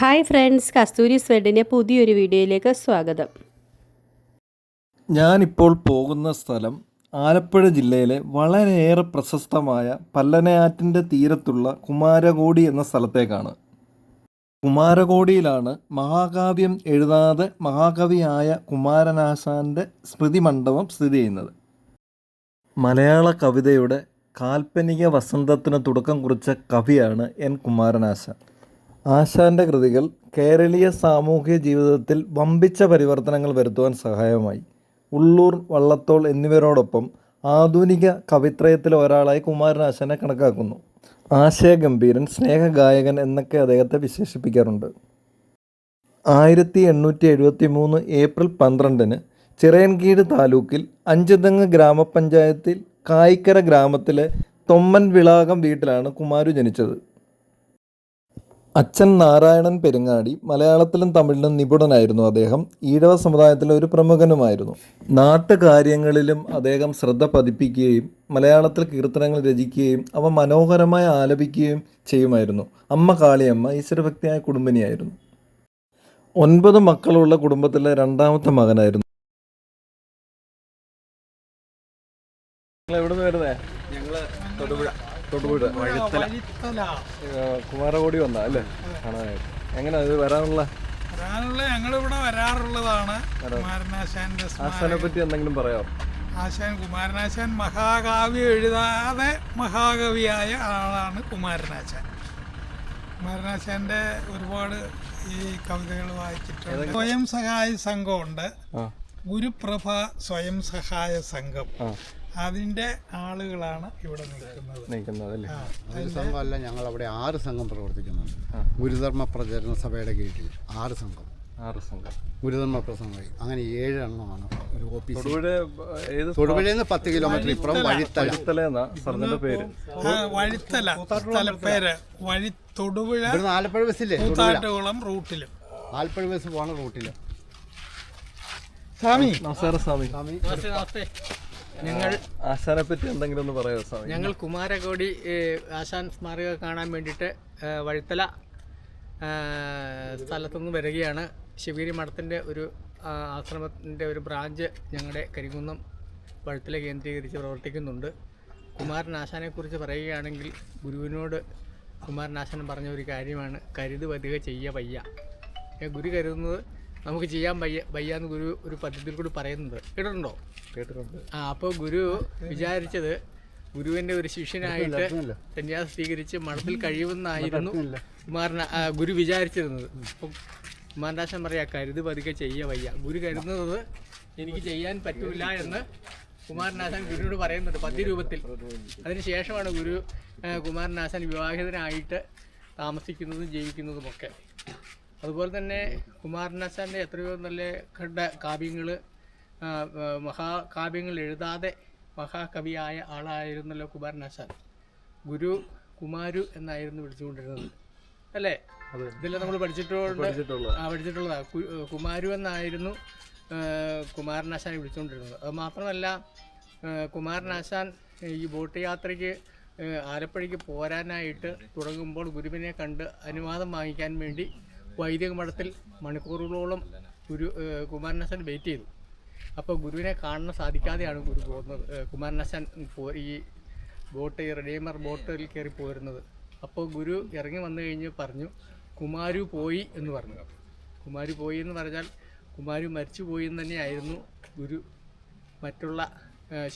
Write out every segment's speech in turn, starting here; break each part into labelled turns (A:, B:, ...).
A: Hi friends കസ്തൂരി സ്വെഡിന്റെ പുതിയൊരു വീഡിയോയിലേക്ക് സ്വാഗതം.
B: ഞാനിപ്പോൾ പോകുന്ന സ്ഥലം ആലപ്പുഴ ജില്ലയിലെ വളരെയേറെ പ്രശസ്തമായ പല്ലനയാറ്റിന്റെ തീരത്തുള്ള കുമാരകോടി എന്ന സ്ഥലത്തേക്കാണ്. കുമാരകോടിയിലാണ് മഹാകാവ്യം എഴുതാതെ മഹാകവിയായ കുമാരനാശാന്റെ സ്മൃതി മണ്ഡപം സ്ഥിതി ചെയ്യുന്നത്. മലയാള കവിതയുടെ കാൽപ്പനിക വസന്തത്തിന് തുടക്കം കുറിച്ച കവിയാണ് എൻ കുമാരനാശാൻ. ആശാന്റെ കൃതികൾ കേരളീയ സാമൂഹിക ജീവിതത്തിൽ വമ്പിച്ച പരിവർത്തനങ്ങൾ വരുത്തുവാൻ സഹായമായി. ഉള്ളൂർ വള്ളത്തോൾ എന്നിവരോടൊപ്പം ആധുനിക കവിത്രയത്തിലെ ഒരാളായി കുമാരനാശാനെ കണക്കാക്കുന്നു. ആശയഗംഭീരൻ സ്നേഹഗായകൻ എന്നൊക്കെ അദ്ദേഹത്തെ വിശേഷിപ്പിക്കാറുണ്ട്. ആയിരത്തി എണ്ണൂറ്റി എഴുപത്തി മൂന്ന് ഏപ്രിൽ പന്ത്രണ്ടിന് ചിറയൻകീട് താലൂക്കിൽ അഞ്ചുതെങ്ങ് ഗ്രാമപഞ്ചായത്തിൽ കായിക്കര ഗ്രാമത്തിലെ തൊമ്മൻ വിളാകം വീട്ടിലാണ് കുമാരു ജനിച്ചത്. അച്ഛൻ നാരായണൻ പെരുങ്ങാടി മലയാളത്തിലും തമിഴിലും നിപുണനായിരുന്നു അദ്ദേഹം. ഈഴവ സമുദായത്തിലെ ഒരു പ്രമുഖനുമായിരുന്നു. നാട്ടുകാര്യങ്ങളിലും അദ്ദേഹം ശ്രദ്ധ പതിപ്പിക്കുകയും മലയാളത്തിൽ കീർത്തനങ്ങൾ രചിക്കുകയും അവ മനോഹരമായി ആലപിക്കുകയും ചെയ്യുമായിരുന്നു. അമ്മ കാളിയമ്മ ഈശ്വരഭക്തിയായ കുടുംബിനിയായിരുന്നു. ഒൻപത് മക്കളുള്ള കുടുംബത്തിലെ രണ്ടാമത്തെ മകനായിരുന്നു. എവിടെ നിന്ന് വരുന്നേ?
C: ഞങ്ങൾ തൊടുപുഴ.
B: തൊടുപുഴ
C: വഴുത്തല.
B: കുമാരകോടി വന്ന അല്ലേ? കാണാനായിട്ട്. എങ്ങനെ ഇത് വരാനുള്ള?
C: വരാനുള്ള ഞങ്ങളിവിടെ വരാറുള്ളതാണ്. കുമാരനാശാന്റെ
B: ആശാനെ പറ്റി എന്തെങ്കിലും പറയാമോ
C: ആശാൻ കുമാരനാശാൻ മഹാകാവ്യം എഴുതാതെ മഹാകവിയായ ആളാണ് കുമാരനാശാൻ. കുമാരനാശാന്റെ ഒരുപാട് ഈ കവിതകൾ വായിച്ചിട്ടുണ്ട്. സ്വയം സഹായ സംഘമുണ്ട്. ഗുരുപ്രഭ സ്വയം സഹായ സംഘം. അതിന്റെ ആളുകളാണ് ഇവിടെ നിൽക്കുന്നത്.
B: നിൽക്കുന്നത് അല്ലേ?
C: ആ,
D: ഒരു സംഘമല്ല ഞങ്ങൾ അവിടെ ആറ് സംഘം പ്രവർത്തിക്കുന്നുണ്ട്. ഗുരുധർമ്മ പ്രചരണ സഭയുടെ കീഴിൽ ആറ് സംഘം.
B: ആറ് സംഘം.
D: ഗുരുധർമ്മ പ്രസംഗമായി അങ്ങനെ ഏഴെണ്ണമാണ് ഒരു ഓഫീസ് തൊടുപുഴയിൽ നിന്ന് പത്ത് കിലോമീറ്റർ ഇപ്പുറം വഴിത്തല.
B: പേര്?
C: വഴിത്തല. സ്ഥലപ്പേര് വഴി തൊടുപുഴ
D: ആലപ്പുഴ ബസ്സില്ലേ?
C: കൂത്താട്ടുകുളം റൂട്ടിലും.
D: ആലപ്പുഴ ബസ് പോണ റൂട്ടിൽ
C: സ്വാമി.
B: നമസ്കാരം സ്വാമി.
E: നമസ്തേ. ഞങ്ങൾ
B: ആശാനെ പറ്റി എന്തെങ്കിലും ഒന്ന് പറയാമോ സാർ
E: ഞങ്ങൾ കുമാരകോടി ആശാൻ സ്മാരക കാണാൻ വേണ്ടിയിട്ട് വഴുത്തല സ്ഥലത്തുനിന്ന് വരികയാണ്. ശിവഗിരി മഠത്തിന്റെ ഒരു ആശ്രമത്തിന്റെ ഒരു ബ്രാഞ്ച് ഞങ്ങളുടെ കരികുന്നം വഴുത്തല കേന്ദ്രീകരിച്ച് പ്രവർത്തിക്കുന്നുണ്ട്. കുമാരൻ ആശാനെക്കുറിച്ച് പറയുകയാണെങ്കിൽ ഗുരുവിനോട് കുമാരൻ ആശാൻ പറഞ്ഞ ഒരു കാര്യമാണ്. കരുത് പതിക ചെയ്യ വയ്യ. ഗുരു കരുതുന്നത് നമുക്ക് ചെയ്യാൻ വയ്യ വയ്യ എന്ന് ഗുരു ഒരു പദ്ധതിയിൽ കൂടി പറയുന്നുണ്ട്. കേട്ടിട്ടുണ്ട്? ആ അപ്പോൾ ഗുരു വിചാരിച്ചത് ഗുരുവിന്റെ ഒരു ശിഷ്യനായിട്ട് സന്യാസം സ്വീകരിച്ച് മഠത്തിൽ കഴിയുമെന്നായിരുന്നു കുമാരന ഗുരു വിചാരിച്ചിരുന്നത്. അപ്പം കുമാരനാശൻ പറയാ കരുത് പതുക്കെ ചെയ്യ വയ്യ. ഗുരു കരുതുന്നത് എനിക്ക് ചെയ്യാൻ പറ്റൂല എന്ന് കുമാരനാശൻ ഗുരുവിനോട് പറയുന്നുണ്ട് പദ്യരൂപത്തിൽ അതിനുശേഷമാണ് ഗുരു കുമാരനാഥൻ വിവാഹിതനായിട്ട് താമസിക്കുന്നതും ജീവിക്കുന്നതും ഒക്കെ അതുപോലെ തന്നെ കുമാരനാശാന്റെ എത്രയോ നല്ല കണ്ട കാവ്യങ്ങൾ മഹാകാവ്യങ്ങൾ എഴുതാതെ മഹാകവിയായ ആളായിരുന്നല്ലോ കുമാരനാശാൻ. ഗുരു കുമാരു എന്നായിരുന്നു വിളിച്ചുകൊണ്ടിരുന്നത്. അല്ലേ? ഇതെല്ലാം നമ്മൾ പഠിച്ചിട്ടുണ്ട് ആ പഠിച്ചിട്ടുള്ളതാ. കുമാരു എന്നായിരുന്നു കുമാരനാശാൻ കുമാരനാശാനെ വിളിച്ചുകൊണ്ടിരുന്നത്. അത് മാത്രമല്ല കുമാരനാശാൻ ഈ ബോട്ട് യാത്രയ്ക്ക് ആലപ്പുഴയ്ക്ക് പോരാനായിട്ട് തുടങ്ങുമ്പോൾ ഗുരുവിനെ കണ്ട് അനുവാദം വാങ്ങിക്കാൻ വേണ്ടി വൈദിക മഠത്തിൽ മണിക്കൂറുകളോളം ഗുരു കുമാരനാശാൻ വെയിറ്റ് ചെയ്തു. അപ്പോൾ ഗുരുവിനെ കാണാൻ സാധിക്കാതെയാണ് ഗുരു പോകുന്നത്. കുമാരനശൻ ഈ ബോട്ട് ഈ റെഡീമർ ബോട്ടിൽ കയറി പോരുന്നത്. അപ്പോൾ ഗുരു ഇറങ്ങി വന്നു കഴിഞ്ഞ് പറഞ്ഞു കുമാരു പോയി എന്ന് പറഞ്ഞു. കുമാരു പോയി എന്ന് പറഞ്ഞാൽ കുമാരു മരിച്ചു പോയി എന്ന് തന്നെയായിരുന്നു ഗുരു മറ്റുള്ള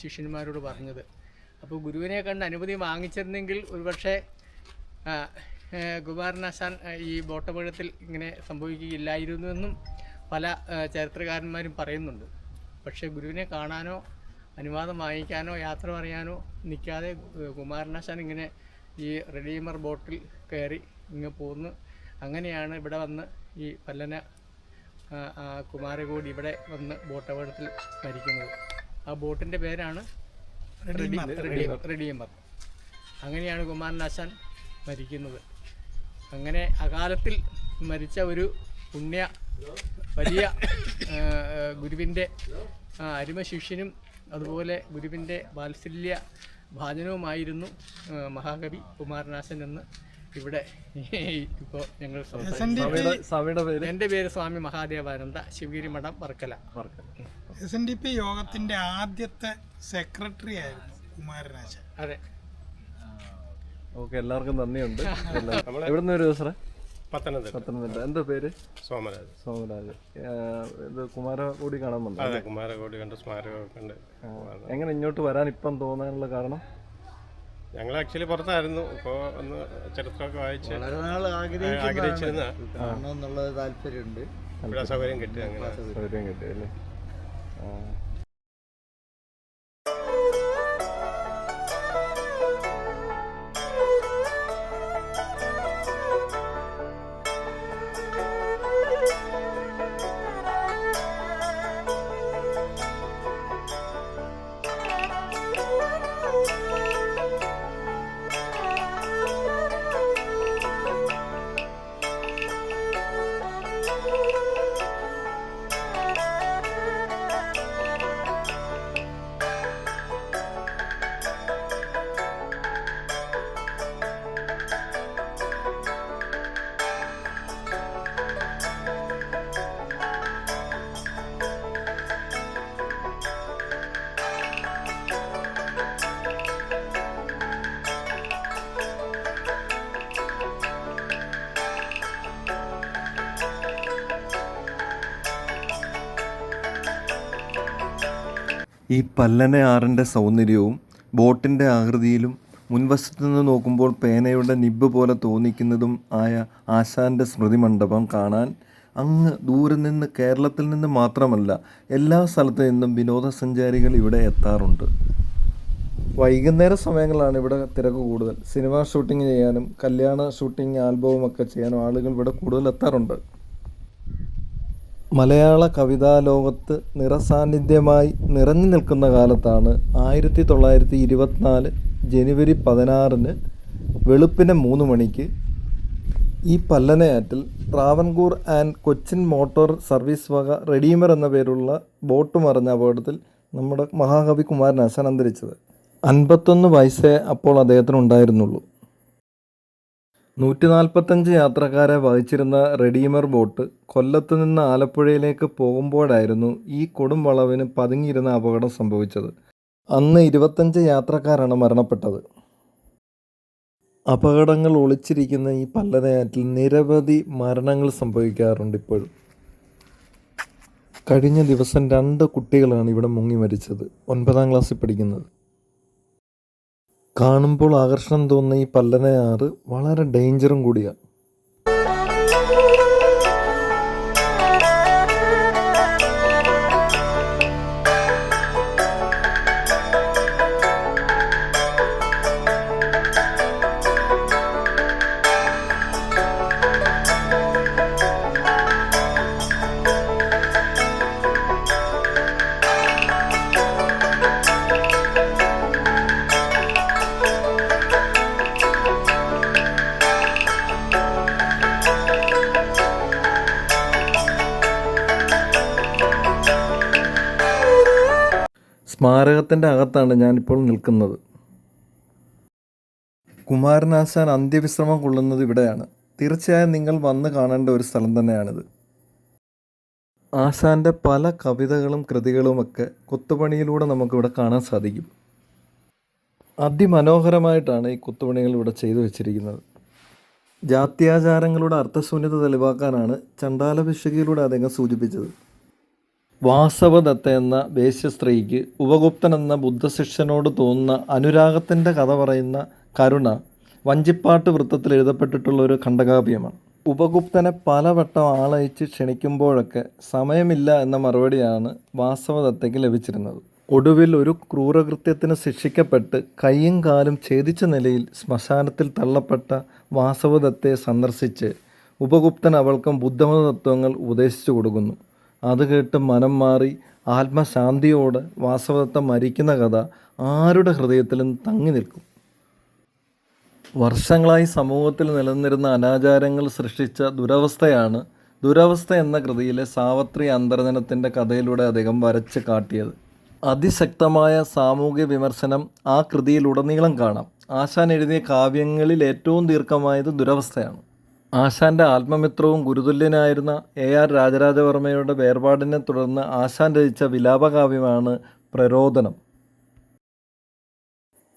E: ശിഷ്യന്മാരോട് പറഞ്ഞത്. അപ്പോൾ ഗുരുവിനെ കണ്ട് അനുമതി വാങ്ങിച്ചിരുന്നെങ്കിൽ ഒരുപക്ഷെ കുമാരനാശാൻ ഈ ബോട്ടപഴത്തിൽ ഇങ്ങനെ സംഭവിക്കുകയില്ലായിരുന്നു എന്നും പല ചരിത്രകാരന്മാരും പറയുന്നുണ്ട്. പക്ഷേ ഗുരുവിനെ കാണാനോ അനുവാദം വാങ്ങിക്കാനോ യാത്ര പറയാനോ നിൽക്കാതെ കുമാരനാശാൻ ഇങ്ങനെ ഈ റെഡീമർ ബോട്ടിൽ കയറി ഇങ്ങ് പോന്ന്. അങ്ങനെയാണ് ഇവിടെ വന്ന് ഈ പല്ലന കുമാരകോടി ഇവിടെ വന്ന് ബോട്ട് അപകടത്തിൽ മരിക്കുന്നത്. ആ ബോട്ടിന്റെ പേരാണ് റെഡീമർ. അങ്ങനെയാണ് കുമാരനാശാൻ മരിക്കുന്നത്. അങ്ങനെ അകാലത്തിൽ മരിച്ച ഒരു പുണ്യ വലിയ ഗുരുവിന്റെ അരുമ ശിഷ്യനും അതുപോലെ ഗുരുവിന്റെ വാത്സല്യ ഭാജനവുമായിരുന്നു മഹാകവി കുമാരനാശൻ എന്ന് ഇവിടെ ഇപ്പോൾ ഞങ്ങൾ
B: എന്റെ പേര്
E: Swami Mahadevananda Sivagiri Mutt Varkala.
C: S N D P യോഗത്തിന്റെ ആദ്യത്തെ സെക്രട്ടറി ആയിരുന്നു കുമാരനാശൻ.
E: അതെ.
B: ഓക്കെ എല്ലാവർക്കും നന്ദിയുണ്ട്. എവിടുന്ന് ഒരു സാറേ
F: പത്തനംതിട്ട.
B: പത്തനംതിട്ട. എന്താ പേര്?
F: സോമരാജ്.
B: സോമരാജ്. ഇത് കുമാരകൂടി കാണാൻ വന്നു
F: അതെ കുമാരകോടി കണ്ട് സ്മാരകമൊക്കെ ഉണ്ട്
B: എങ്ങനെ ഇങ്ങോട്ട് വരാൻ ഇപ്പം തോന്നാനുള്ള കാരണം?
F: ഞങ്ങൾ ആക്ച്വലി പുറത്തായിരുന്നു. ഇപ്പോൾ ഒന്ന് ചരിത്രമൊക്കെ വായിച്ച് ആഗ്രഹിച്ചിരുന്ന
D: താല്പര്യമുണ്ട്.
F: ഇവിടെ സൗകര്യം കിട്ടി അങ്ങനെ.
B: സൗകര്യം കിട്ടിയല്ലേ ആ. ഈ പല്ലന ആറിന്റെ സൗന്ദര്യവും ബോട്ടിന്റെ ആകൃതിയിലും മുൻവശത്തു നിന്ന് നോക്കുമ്പോൾ പേനയുടെ നിബ്ബ് പോലെ തോന്നിക്കുന്നതും ആയ ആശാന്റെ സ്മൃതി മണ്ഡപം കാണാൻ അങ്ങ് ദൂരെ നിന്ന് കേരളത്തിൽ നിന്ന് മാത്രമല്ല എല്ലാ സ്ഥലത്തു നിന്നും വിനോദസഞ്ചാരികൾ ഇവിടെ എത്താറുണ്ട്. വൈകുന്നേര സമയങ്ങളാണ് ഇവിടെ തിരക്ക് കൂടുതൽ. സിനിമ ഷൂട്ടിംഗ് ചെയ്യാനും കല്യാണ ഷൂട്ടിംഗ് ആൽബവും ഒക്കെ ചെയ്യാനും ആളുകൾ ഇവിടെ കൂടുതൽ എത്താറുണ്ട്. മലയാള കവിതാ ലോകത്ത് നിറസാന്നിധ്യമായി നിറഞ്ഞു നിൽക്കുന്ന കാലത്താണ് ആയിരത്തി തൊള്ളായിരത്തി ഇരുപത്തിനാല് ജനുവരി പതിനാറിന് വെളുപ്പിന് മൂന്ന് മണിക്ക് ഈ പല്ലനയാറ്റിൽ Travancore and Cochin motor service വക റെഡീമർ എന്ന പേരുള്ള ബോട്ട് മറിഞ്ഞ അപകടത്തിൽ നമ്മുടെ മഹാകവി കുമാരനാശാൻ അന്തരിച്ചത് അൻപത്തൊന്ന് വയസ്സേ അപ്പോൾ അദ്ദേഹത്തിന് ഉണ്ടായിരുന്നുള്ളൂ. നൂറ്റി നാൽപ്പത്തഞ്ച് യാത്രക്കാരെ വഹിച്ചിരുന്ന റെഡീമർ ബോട്ട് കൊല്ലത്ത് നിന്ന് ആലപ്പുഴയിലേക്ക് പോകുമ്പോഴായിരുന്നു ഈ കൊടും വളവിന് പതുങ്ങിയിരുന്ന അപകടം സംഭവിച്ചത്. അന്ന് ഇരുപത്തഞ്ച് യാത്രക്കാരാണ് മരണപ്പെട്ടത്. അപകടങ്ങൾ ഒളിച്ചിരിക്കുന്ന ഈ പല്ലനയാറ്റിൽ നിരവധി മരണങ്ങൾ സംഭവിക്കാറുണ്ട് ഇപ്പോഴും. കഴിഞ്ഞ ദിവസം രണ്ട് കുട്ടികളാണ് ഇവിടെ മുങ്ങി മരിച്ചത്. ഒൻപതാം ക്ലാസ്സിൽ പഠിക്കുന്നത്. കാണുമ്പോൾ ആകർഷണം തോന്നുന്ന ഈ പല്ലനയാറ് വളരെ ഡേഞ്ചറും കൂടിയാണ്. സ്മാരകത്തിന്റെ അകത്താണ് ഞാനിപ്പോൾ നിൽക്കുന്നത്. കുമാരനാശാൻ അന്ത്യവിശ്രമം കൊള്ളുന്നത് ഇവിടെയാണ്. തീർച്ചയായും നിങ്ങൾ വന്ന് കാണേണ്ട ഒരു സ്ഥലം തന്നെയാണിത്. ആശാന്റെ പല കവിതകളും കൃതികളുമൊക്കെ കൊത്തുപണിയിലൂടെ നമുക്കിവിടെ കാണാൻ സാധിക്കും. അതിമനോഹരമായിട്ടാണ് ഈ കൊത്തുപണികൾ ഇവിടെ ചെയ്തു വച്ചിരിക്കുന്നത്. ജാത്യാചാരങ്ങളുടെ അർത്ഥശൂന്യത തെളിവാക്കാനാണ് ചണ്ടാല ഭിഷകിയിലൂടെ അദ്ദേഹം സൂചിപ്പിച്ചത്. വാസവദത്ത എന്ന വേശ്യസ്ത്രീക്ക് ഉപഗുപ്തൻ എന്ന ബുദ്ധശിഷ്യനോട് തോന്നുന്ന അനുരാഗത്തിന്റെ കഥ പറയുന്ന കരുണ വഞ്ചിപ്പാട്ട് വൃത്തത്തിൽ എഴുതപ്പെട്ടിട്ടുള്ള ഒരു ഖണ്ഡകാവ്യമാണ്. ഉപഗുപ്തനെ പലവട്ടം ആളയച്ച് ക്ഷണിക്കുമ്പോഴൊക്കെ സമയമില്ല എന്ന മറുപടിയാണ് വാസവദത്തയ്ക്ക് ലഭിച്ചിരുന്നത്. ഒടുവിൽ ഒരു ക്രൂരകൃത്യത്തിന് ശിക്ഷിക്കപ്പെട്ട് കൈയും കാലും ഛേദിച്ച നിലയിൽ ശ്മശാനത്തിൽ തള്ളപ്പെട്ട വാസവദത്തയെ സന്ദർശിച്ച് ഉപഗുപ്തൻ അവൾക്കും ബുദ്ധമത തത്വങ്ങൾ ഉപദേശിച്ചു കൊടുക്കുന്നു. അത് കേട്ട് മനം മാറി ആത്മശാന്തിയോടെ വാസവദത്ത മരിക്കുന്ന കഥ ആരുടെ ഹൃദയത്തിലും തങ്ങി നിൽക്കും. വർഷങ്ങളായി സമൂഹത്തിൽ നിലനിന്നിരുന്ന അനാചാരങ്ങൾ സൃഷ്ടിച്ച ദുരവസ്ഥയാണ് ദുരവസ്ഥ എന്ന കൃതിയിലെ സാവത്രി അന്തർജനത്തിന്റെ കഥയിലൂടെ അദ്ദേഹം വരച്ച് കാട്ടിയത്. അതിശക്തമായ സാമൂഹ്യ വിമർശനം ആ കൃതിയിലുടനീളം കാണാം. ആശാൻ എഴുതിയ കാവ്യങ്ങളിൽ ഏറ്റവും ദീർഘമായത് ദുരവസ്ഥയാണ്. ആശാന്റെ ആത്മമിത്രവും ഗുരുതുല്യനായിരുന്ന എ ആർ രാജരാജവർമ്മയുടെ വേർപാടിനെ തുടർന്ന് ആശാൻ രചിച്ച വിലാപകാവ്യമാണ് പ്രരോദനം.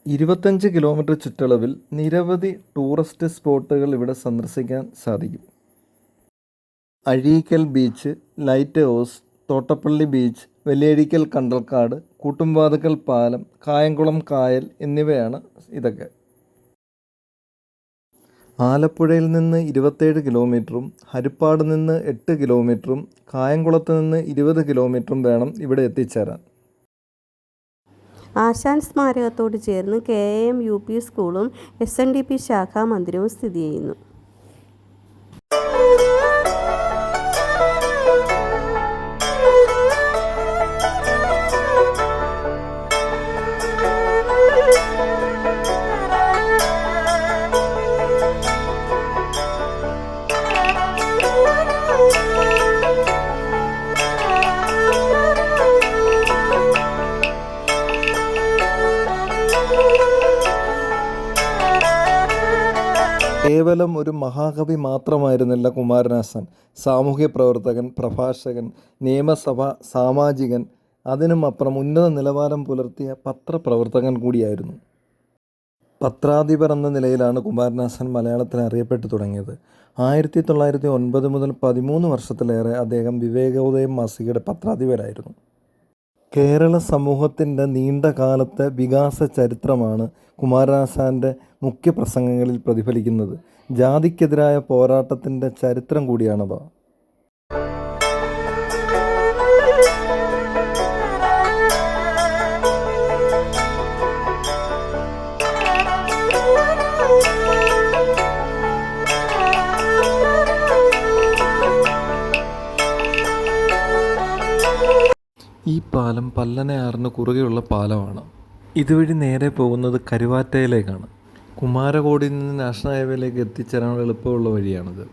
B: ഇരുപത്തഞ്ച് കിലോമീറ്റർ ചുറ്റളവിൽ നിരവധി ടൂറിസ്റ്റ് സ്പോട്ടുകൾ ഇവിടെ സന്ദർശിക്കാൻ സാധിക്കും. Azheekal beach light house Thottappally beach Valiyazheekal കണ്ടൽക്കാട് Koottumvathukkal പാലം കായംകുളം കായൽ എന്നിവയാണ് ഇതൊക്കെ. ആലപ്പുഴയിൽ നിന്ന് ഇരുപത്തേഴ് കിലോമീറ്ററും ഹരിപ്പാട് നിന്ന് എട്ട് കിലോമീറ്ററും കായംകുളത്ത് നിന്ന് ഇരുപത് കിലോമീറ്ററും വേണം ഇവിടെ എത്തിച്ചേരാൻ.
A: ആശാൻ സ്മാരകത്തോട് ചേർന്ന് കെ എം യു പി സ്കൂളും എസ് എൻ ഡി പി ശാഖാ മന്ദിരവും സ്ഥിതി ചെയ്യുന്നു.
B: കേവലം ഒരു മഹാകവി മാത്രമായിരുന്നില്ല കുമാരനാശാൻ. സാമൂഹ്യ പ്രവർത്തകൻ പ്രഭാഷകൻ നിയമസഭ സാമാജികൻ അതിനും അപ്പുറം ഉന്നത നിലവാരം പുലർത്തിയ പത്രപ്രവർത്തകൻ കൂടിയായിരുന്നു. പത്രാധിപർ എന്ന നിലയിലാണ് കുമാരനാശാൻ മലയാളത്തിൽ അറിയപ്പെട്ടു തുടങ്ങിയത്. ആയിരത്തി തൊള്ളായിരത്തി ഒൻപത് മുതൽ പതിമൂന്ന് വർഷത്തിലേറെ അദ്ദേഹം വിവേകോദയം മാസികയുടെ പത്രാധിപരായിരുന്നു. കേരള സമൂഹത്തിന്റെ നീണ്ട കാലത്തെ വികാസ ചരിത്രമാണ് കുമാരനാശാന്റെ മുഖ്യ പ്രസംഗങ്ങളിൽ പ്രതിഫലിക്കുന്നത് ജാതിക്കെതിരായ പോരാട്ടത്തിന്റെ ചരിത്രം കൂടിയാണവ ഈ പാലം പല്ലനയാറിന് കുറുകെയുള്ള പാലമാണ്. ഇതുവഴി നേരെ പോകുന്നത് കരുവാറ്റയിലേക്കാണ്. കുമാരകോടിയിൽ നിന്ന് നാഷണൽ ഹൈവേയിലേക്ക് എത്തിച്ചേരാനുള്ള എളുപ്പമുള്ള വഴിയാണിത്.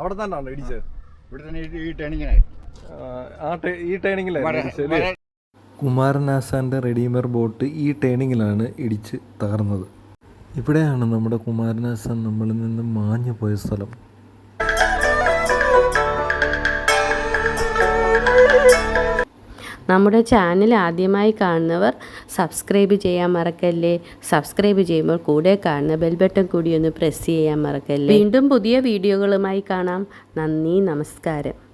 B: അവിടെ തന്നെയാണോ ഇടിച്ചത്?
D: ഇവിടെ തന്നെ ഈ- ഈ ടേണിങ്ങിനായി
B: ആ ഈ ടേണിങ്ങിലായിരുന്നു കുമാരനാശാന്റെ റെഡീമർ ബോട്ട് ഈ ടേണിങ്ങിലാണ് ഇടിച്ച് തകർന്നത്. ഇവിടെയാണ് നമ്മുടെ കുമാരനാസാൻ നമ്മളിൽ നിന്ന് മാഞ്ഞു പോയ സ്ഥലം.
A: നമ്മുടെ ചാനൽ ആദ്യമായി കാണുന്നവർ സബ്സ്ക്രൈബ് ചെയ്യാൻ മറക്കല്ലേ? സബ്സ്ക്രൈബ് ചെയ്യുമ്പോൾ കൂടെ കാണുന്ന ബെൽബട്ടൺ കൂടി ഒന്ന് പ്രസ് ചെയ്യാൻ മറക്കല്ലേ? വീണ്ടും പുതിയ വീഡിയോകളുമായി കാണാം. നന്ദി നമസ്കാരം.